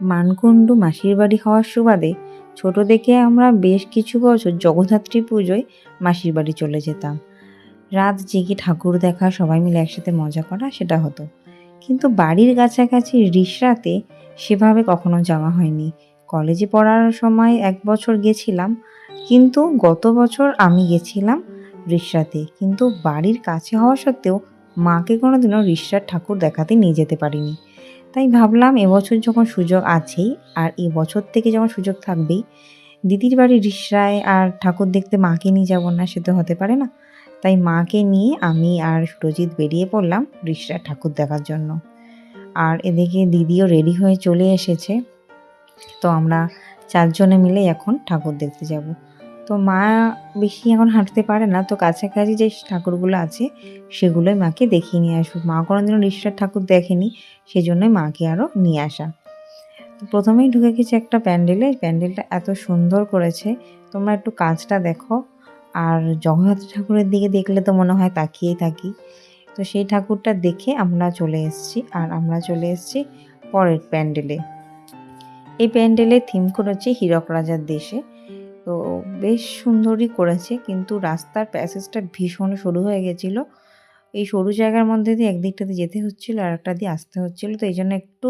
মানকুণ্ডু মাসির বাড়ি হওয়ার সুবাদে ছোট থেকে আমরা বেশ কিছু বছর জগদ্ধাত্রী পুজোয় মাসির বাড়ি চলে যেতাম। রাত জেগে ঠাকুর দেখা, সবাই মিলে একসাথে মজা করা, সেটা হতো। কিন্তু বাড়ির কাছাকাছি রিসরাতে সেভাবে কখনো যাওয়া হয়নি। কলেজে পড়ার সময় এক বছর গেছিলাম, কিন্তু গত বছর আমি গেছিলাম রিসরাতে। কিন্তু বাড়ির কাছে হওয়া সত্ত্বেও মাকে কোনোদিনও রিসরার ঠাকুর দেখাতে নিয়ে যেতে পারিনি। তাই ভাবলাম এবছর যখন সুযোগ আছেই, আর এবছর থেকে যখন সুযোগ থাকবেই, দিদির বাড়ি রিসরায় আর ঠাকুর দেখতে মাকে নিয়ে যাব না, সে তো হতে পারে না। তাই মাকে নিয়ে আমি আর সুরজিৎ বেরিয়ে পড়লাম রিসরার ঠাকুর দেখার জন্য। আর এদিকে দিদিও রেডি হয়ে চলে এসেছে। তো আমরা চারজনে মিলে এখন ঠাকুর দেখতে যাব। তো মা বেশি এখন হাঁটতে পারে না, তো কাছাকাছি যে ঠাকুরগুলো আছে, সেগুলোই মাকে দেখিয়ে নিয়ে আসব। মা কোনোদিনও রিসরার ঠাকুর দেখেনি সেই জন্যই মাকে আরও নিয়ে আসা। প্রথমেই ঢুকে গেছে একটা প্যান্ডেলে, প্যান্ডেলটা এত সুন্দর করেছে। তোমরা একটু কাজটা দেখো। আর জগন্নাথ ঠাকুরের দিকে দেখলে তো মনে হয় তাকিয়েই থাকি। তো সেই ঠাকুরটা দেখে আমরা চলে এসেছি, আর আমরা চলে এসেছি পরের প্যান্ডেলে। এই প্যান্ডেলের থিম করেছে হীরক রাজার দেশে। তো বেশ সুন্দরই করেছে, কিন্তু রাস্তার প্যাসেজটা ভীষণ সরু হয়ে গেছিল। এই সরু জায়গার মধ্যে দিয়ে একদিকটাতে যেতে হচ্ছিল আর একটা দিয়ে আসতে হচ্ছিল। তো এই জন্য একটু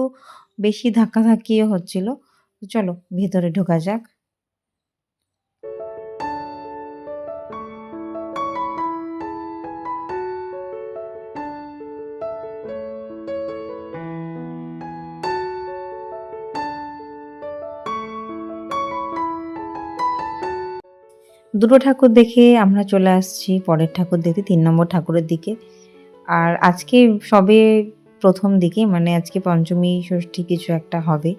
বেশি ধাক্কাধাক্কিও হচ্ছিল। চলো, ভেতরে ঢোকা যাক। দুটো ঠাকুর দেখে আমরা চলে আসছি, পরের ঠাকুর দেখতে, তিন নম্বর ঠাকুরের দিকে। আর আজকে সবে প্রথম দিকে মানে আজকে পঞ্চমী, ষষ্ঠী কিছু একটা হবে।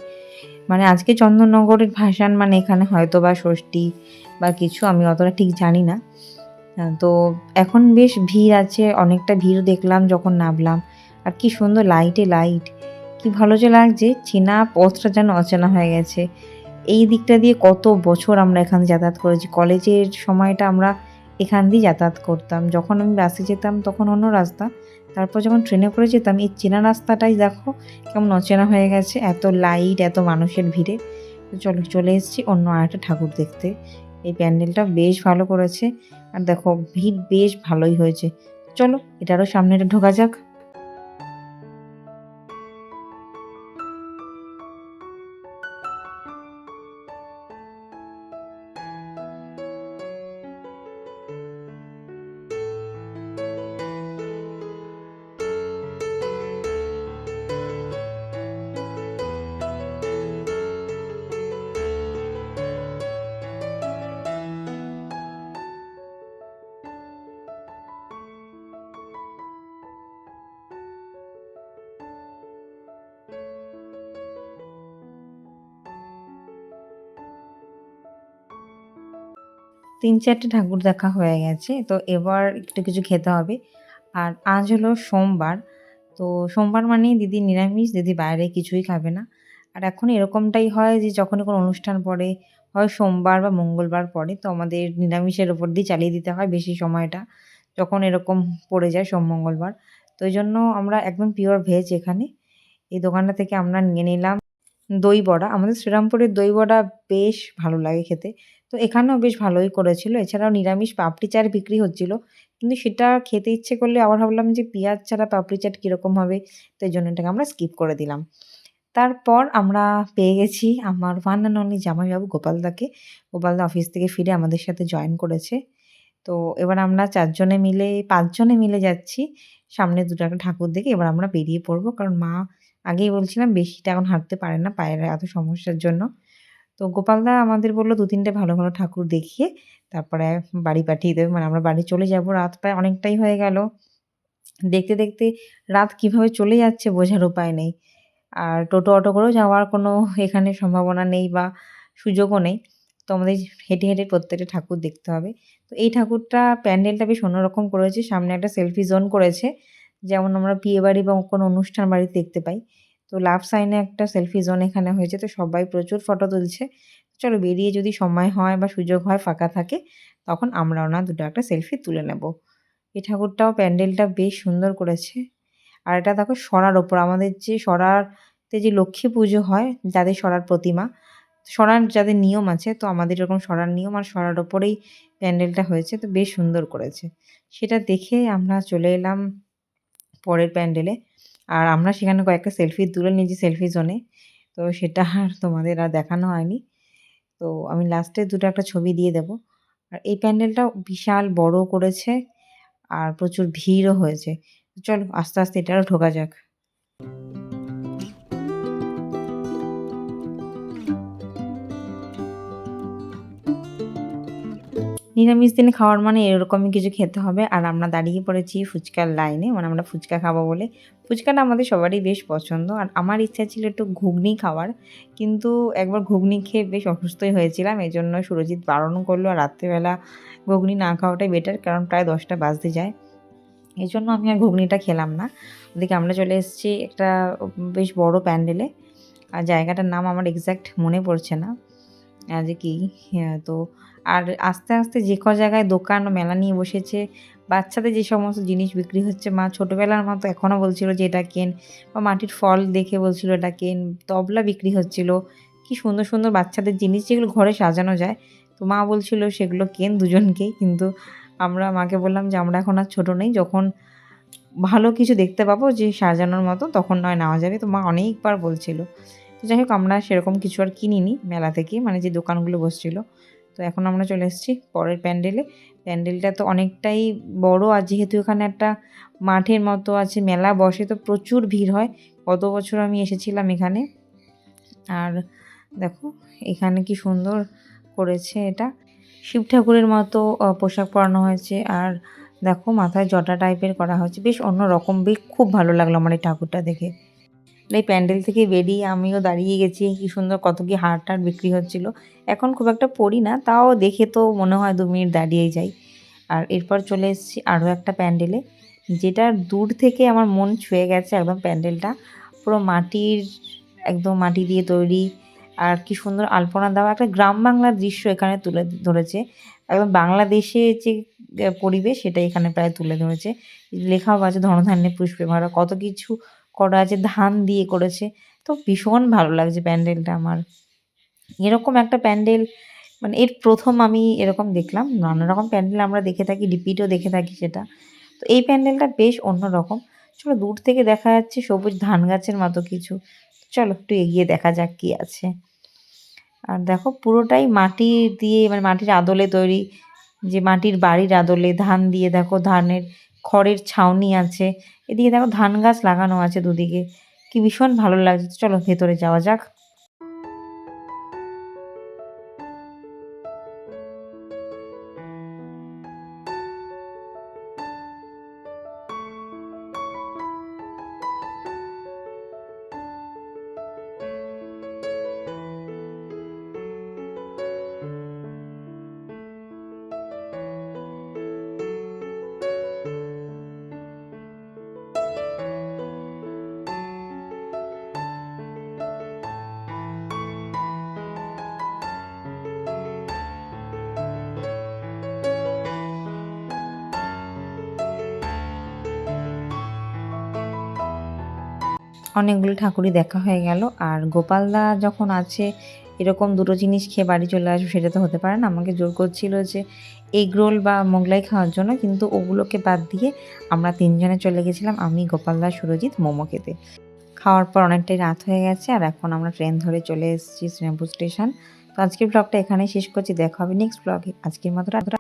মানে আজকে চন্দননগরের ভাসান মানে এখানে হয়তো বা ষষ্ঠী বা কিছু, আমি অতটা ঠিক জানি না। তো এখন বেশ ভিড় আছে, অনেকটা ভিড় দেখলাম যখন নামলাম। আর কি সুন্দর লাইটে লাইট কি ভালো যে লাগছে, চেনা পথটা যেন অচেনা হয়ে গেছে। এই দিকটা দিয়ে কত বছর আমরা এখানে যাতায়াত করেছি? কলেজের সময়টা আমরা এখান দিয়ে যাতায়াত করতাম। যখন আমি বাসে যেতাম, তখন অন্য রাস্তা। তারপর যখন ট্রেনে করে যেতাম, এই চেনা রাস্তাটাই দেখো কেমন অচেনা হয়ে গেছে। এত লাইট এত মানুষের ভিড়ে। চলো, চলে এসেছি অন্য আরেকটা ঠাকুর দেখতে। এই প্যান্ডেলটা বেশ ভালো করেছে। আর দেখো, ভিড় বেশ ভালোই হয়েছে। চলো, এটারও সামনেটা ঢোকা যাক। তিন চারটে ঠাকুর দেখা হয়ে গেছে। তো এবার একটু কিছু খেতে হবে। আর আজ হলো সোমবার। তো সোমবার মানেই দিদি নিরামিষ, দিদি বাইরে কিছুই খাবে না। আর এখন এরকমটাই হয় যে যখনই কোনো অনুষ্ঠান পড়ে, হয় সোমবার বা মঙ্গলবার পড়ে, তো আমাদের নিরামিষের ওপর দিয়ে চালিয়ে দিতে হয় বেশি সময়টা। যখন এরকম পড়ে যায় সোম, মঙ্গলবার। তো এই জন্য আমরা একদম পিওর ভেজ এখানে। এই দোকানটা থেকে আমরা নিয়ে নিলাম দই বড়া আমাদের শ্রীরামপুরের দই বড়া বেশ ভালো লাগে খেতে। তো এখানেও বেশ ভালোই করেছিল। এছাড়াও নিরামিষ পাপড়ি চাট বিক্রি হচ্ছিল। কিন্তু সেটা খেতে ইচ্ছে করলে আবার ভাবলাম যে পেঁয়াজ ছাড়া পাপড়ি চাট কীরকম হবে? তো এই জন্য এটাকে আমরা স্কিপ করে দিলাম। তারপর আমরা পেয়ে গেছি আমার ওয়ান অ্যান্ড অনলি জামাইবাবু গোপালদাকে গোপালদা অফিস থেকে ফিরে আমাদের সাথে জয়েন করেছে। তো এবার আমরা চারজনে মিলে, পাঁচজনে মিলে যাচ্ছি। সামনে দুটো একটা ঠাকুর দেখে এবার আমরা বেরিয়ে পড়ব। কারণ মা আগেই বলছিলাম বেশিটা এখন হাঁটতে পারে না পায়ের এত সমস্যার জন্য। তো গোপালদা আমাদের বলল দু তিনটে ভালো ভালো ঠাকুর দেখিয়ে তারপরে বাড়ি পাঠিয়ে দেবে। মানে আমরা বাড়ি চলে যাব। রাত প্রায় অনেকটাই হয়ে গেল। দেখতে দেখতে রাত কীভাবে চলে যাচ্ছে বোঝার উপায় নেই। আর টোটো, অটো করেও যাওয়ার কোনো এখানে সম্ভাবনা নেই বা সুযোগও নেই। তো আমাদের হেঁটে হেঁটে প্রত্যেকটা ঠাকুর দেখতে হবে। তো এই ঠাকুরটা প্যান্ডেলটা বেশ অন্যরকম করেছে। সামনে একটা সেলফি জোন করেছে। যেমন আমরা বিয়ে বাড়ি বা কোনো অনুষ্ঠান বাড়িতে দেখতে পাই। তো লাভ সাইনে একটা সেলফি জোন এখানে হয়েছে, তো সবাই প্রচুর ফটো তুলছে। চলো বেরিয়ে যদি সময় হয় বা সুযোগ হয় ফাঁকা থাকে, তখন আমরাও না দুটো একটা সেলফি তুলে নেব। এই ঠাকুরটাও প্যান্ডেলটা বেশ সুন্দর করেছে। আর এটা দেখো সরার ওপর, আমাদের যে সরারতে যে লক্ষ্মী পুজো হয়, যাদের সরার প্রতিমা, সরার যাদের নিয়ম আছে, তো আমাদের এরকম সরার নিয়ম আর সরার ওপরেই প্যান্ডেলটা হয়েছে, তো বেশ সুন্দর করেছে। সেটা দেখে আমরা চলে এলাম পরের প্যান্ডেলে। আর আমরা সেখানে কয়েকটা সেলফি তুলে নিয়েছি সেলফি জোনে তো সেটা আর তোমাদের আর দেখানো হয়নি। তো আমি লাস্টে দুটো একটা ছবি দিয়ে দেব। আর এই প্যান্ডেলটা বিশাল বড় করেছে আর প্রচুর ভিড়ও হয়েছে। চলো আস্তে আস্তে এটারও ঢোকা যাক। নিরামিষ দিনে খাওয়ার মানে এরকমই কিছু খেতে হবে। আর আমরা দাঁড়িয়ে পড়েছি ফুচকার লাইনে মানে আমরা ফুচকা খাব বলে। ফুচকাটা আমাদের সবারই বেশ পছন্দ। আর আমার ইচ্ছা ছিল একটু ঘুগনি খাওয়ার, কিন্তু একবার ঘুগনি খেয়ে বেশ অসুস্থই হয়েছিলাম। এই জন্য সুরজিৎ বারণ করল, আর রাত্রেবেলা ঘুগনি না খাওয়াটাই বেটার কারণ প্রায় দশটা বাজতে যায়। এই জন্য আমি আর ঘুগনিটা খেলাম না। ওদিকে আমরা চলে এসেছি একটা বেশ বড় প্যান্ডেলে। আর জায়গাটার নাম আমার এক্স্যাক্ট মনে পড়ছে না। যে কি? হ্যাঁ, তো আর আস্তে আস্তে যে ক জায়গায় দোকান মেলা নিয়ে বসেছে বাচ্চাদের যে সমস্ত জিনিস বিক্রি হচ্ছে মা ছোটোবেলার মতো এখনও বলছিল যে এটা কেন? বা মাটির ফল দেখে বলছিল এটা কেন? তবলা বিক্রি হচ্ছিল। কি সুন্দর সুন্দর বাচ্চাদের জিনিস যেগুলো ঘরে সাজানো যায়। তো মা বলছিল সেগুলো কেন দুজনকেই কিন্তু আমরা মাকে বললাম যে আমরা এখন আর ছোটো নেই যখন ভালো কিছু দেখতে পাবো যে সাজানোর মতো তখন নয় নেওয়া যাবে। তো মা অনেকবার বলছিল। তো যাই হোক, আমরা সেরকম কিছু আর কিনিনি মেলা থেকে মানে যে দোকানগুলো বসছিল। তো এখন আমরা চলে এসেছি পরের প্যান্ডেলে। প্যান্ডেলটা তো অনেকটাই বড়, আর যেহেতু এখানে একটা মাঠের মতো আছে, মেলা বসে তো প্রচুর ভিড় হয়। গত বছর আমি এসেছিলাম এখানে? আর দেখো, এখানে কি সুন্দর করেছে এটা। শিব ঠাকুরের মতো পোশাক পরানো হয়েছে, আর দেখো মাথায় জটা টাইপের করা হয়েছে। বেশ অন্য রকম বেশ খুব ভালো লাগল আমার এই ঠাকুরটা দেখে। এই প্যান্ডেল থেকে বেরিয়ে আমিও দাঁড়িয়ে গেছি। কি সুন্দর কত কি হার টার বিক্রি হচ্ছিল। এখন খুব একটা পড়ি না, তাও দেখে তো মনে হয় দু মিনিট দাঁড়িয়েই যাই। আর এরপর চলে এসেছি আরও একটা প্যান্ডেলে যেটা দূর থেকে আমার মন ছুঁয়ে গেছে একদম প্যান্ডেলটা। পুরো মাটির, একদম মাটি দিয়ে তৈরি। আর কি সুন্দর আলপনা দেওয়া, একটা গ্রাম বাংলার দৃশ্য এখানে তুলে ধরেছে। একদম বাংলাদেশে যে পরিবেশ সেটা এখানে প্রায় তুলে ধরেছে। লেখাও আছে ধনধান্যে পুষ্পে ভরা কত কিছু করা আছে, ধান দিয়ে করেছে। তো ভীষণ ভালো লাগছে প্যান্ডেলটা আমার। এরকম একটা প্যান্ডেল মানে এর প্রথম আমি এরকম দেখলাম, নানা রকম প্যান্ডেল আমরা দেখে থাকি রিপিটও দেখে থাকি সেটা। তো এই প্যান্ডেলটা বেশ অন্যরকম। চলো দূর থেকে দেখা যাচ্ছে সবুজ ধান গাছের মতো কিছু। চলো একটু এগিয়ে দেখা যাক কি আছে। আর দেখো পুরোটাই মাটি দিয়ে মানে মাটির আদলে তৈরি, যে মাটির বাড়ির আদলে ধান দিয়ে দেখো ধানের খড়ের ছাউনি আছে, এদিকে দেখো ধান গাছ লাগানো আছে দুদিকে। কি ভীষণ ভালো লাগছে। চলো ভেতরে যাওয়া যাক। অনেকগুলো ঠাকুরই দেখা হয়ে গেল। আর গোপালদা যখন আছে, এরকম দুটো জিনিস খেয়ে বাড়ি চলে আসবে সেটা তো হতে পারে না। আমাকে জোর করছিল যে এগ রোল বা মোগলাই খাওয়ার জন্য, কিন্তু ওগুলোকে বাদ দিয়ে আমরা তিনজনে চলে গেছিলাম আমি, গোপালদা, সুরজিৎ, মোমো খেতে। খাওয়ার পর অনেকটাই রাত হয়ে গেছে আর এখন আমরা ট্রেন ধরে চলে এসেছি শ্রীরামপুর স্টেশন। তো আজকের ব্লগটা এখানেই শেষ করছি। দেখা হবে নেক্সট ব্লগে। আজকের মতো টাটা।